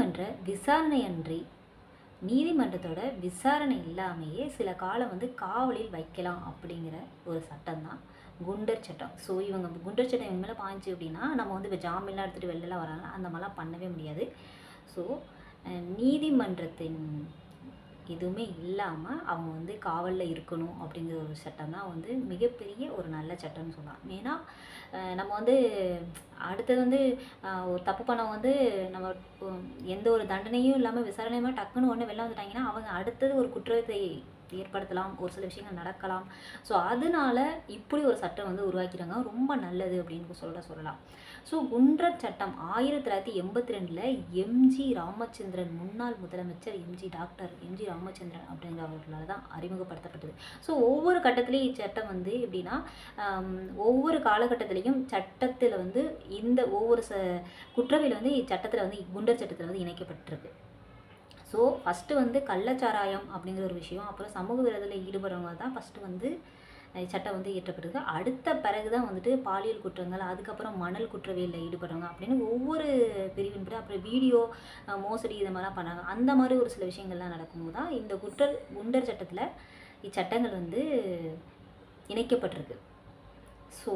நீதிமன்ற விசாரணையன்றி நீதிமன்றத்தோட விசாரணை இல்லாமையே சில காலம் வந்து காவலில் வைக்கலாம் அப்படிங்கிற ஒரு சட்டம் தான் குண்டர் சட்டம். ஸோ இவங்க குண்டர் சட்டம் இவங்க மேலே பாய்ஞ்சு அப்படின்னா நம்ம வந்து இப்போ ஜாமீன்லாம் எடுத்துகிட்டு வெளிலலாம் வராங்க அந்த மாதிரிலாம் பண்ணவே முடியாது. ஸோ நீதிமன்றத்தின் எதுவுமே இல்லாமல் அவங்க வந்து காவலில் இருக்கணும் அப்படிங்கிற ஒரு சட்டம் தான் வந்து மிகப்பெரிய ஒரு நல்ல சட்டம்னு சொல்லலாம். ஏன்னா நம்ம வந்து அடுத்தது வந்து ஒரு தப்பு பண்ணவங்க வந்து நம்ம எந்த ஒரு தண்டனையும் இல்லாமல் விசாரணையுமே டக்குன்னு ஒன்று வெளில வந்துட்டாங்கன்னா அவங்க அடுத்தது ஒரு குற்றத்தை ஏற்படுத்தலாம் ஒரு சில விஷயங்கள் நடக்கலாம். ஸோ அதனால இப்படி ஒரு சட்டம் வந்து உருவாக்கிறாங்க ரொம்ப நல்லது அப்படின்னு சொல்ல சொல்லலாம். ஸோ குன்றச் சட்டம் ஆயிரத்தி தொள்ளாயிரத்தி எண்பத்தி ரெண்டில் எம்ஜி ராமச்சந்திரன் முன்னாள் முதலமைச்சர் எம்ஜி டாக்டர் எம்ஜி ராமச்சந்திரன் அப்படிங்கிறவர்களால் தான் அறிமுகப்படுத்தப்பட்டது. ஸோ ஒவ்வொரு கட்டத்திலையும் இச்சட்டம் வந்து எப்படின்னா ஒவ்வொரு காலகட்டத்திலையும் சட்டத்தில் வந்து இந்த ஒவ்வொரு ச குற்றவியல் வந்து இச்சட்டத்தில் வந்து குண்டர் சட்டத்தில் வந்து இணைக்கப்பட்டிருக்கு. ஸோ ஃபஸ்ட்டு வந்து கள்ளச்சாராயம் அப்படிங்கிற ஒரு விஷயம். அப்புறம் சமூக விரோதத்தில் ஈடுபடுறவங்க தான் ஃபஸ்ட்டு வந்து சட்டம் வந்து இயற்றப்பட்டிருக்கு அடுத்த பிறகு தான் வந்துட்டு பாலியல் குற்றங்கள் அதுக்கப்புறம் மணல் குற்றவியலில் ஈடுபடுறவங்க அப்படின்னு ஒவ்வொரு பிரிவின் படி அப்புறம் வீடியோ மோசடி இது மாதிரிலாம் பண்ணாங்க. அந்த மாதிரி ஒரு சில விஷயங்கள்லாம் நடக்கும்போது தான் இந்த குற்ற குண்டர் சட்டத்தில் இச்சட்டங்கள் வந்து இணைக்கப்பட்டிருக்கு. ஸோ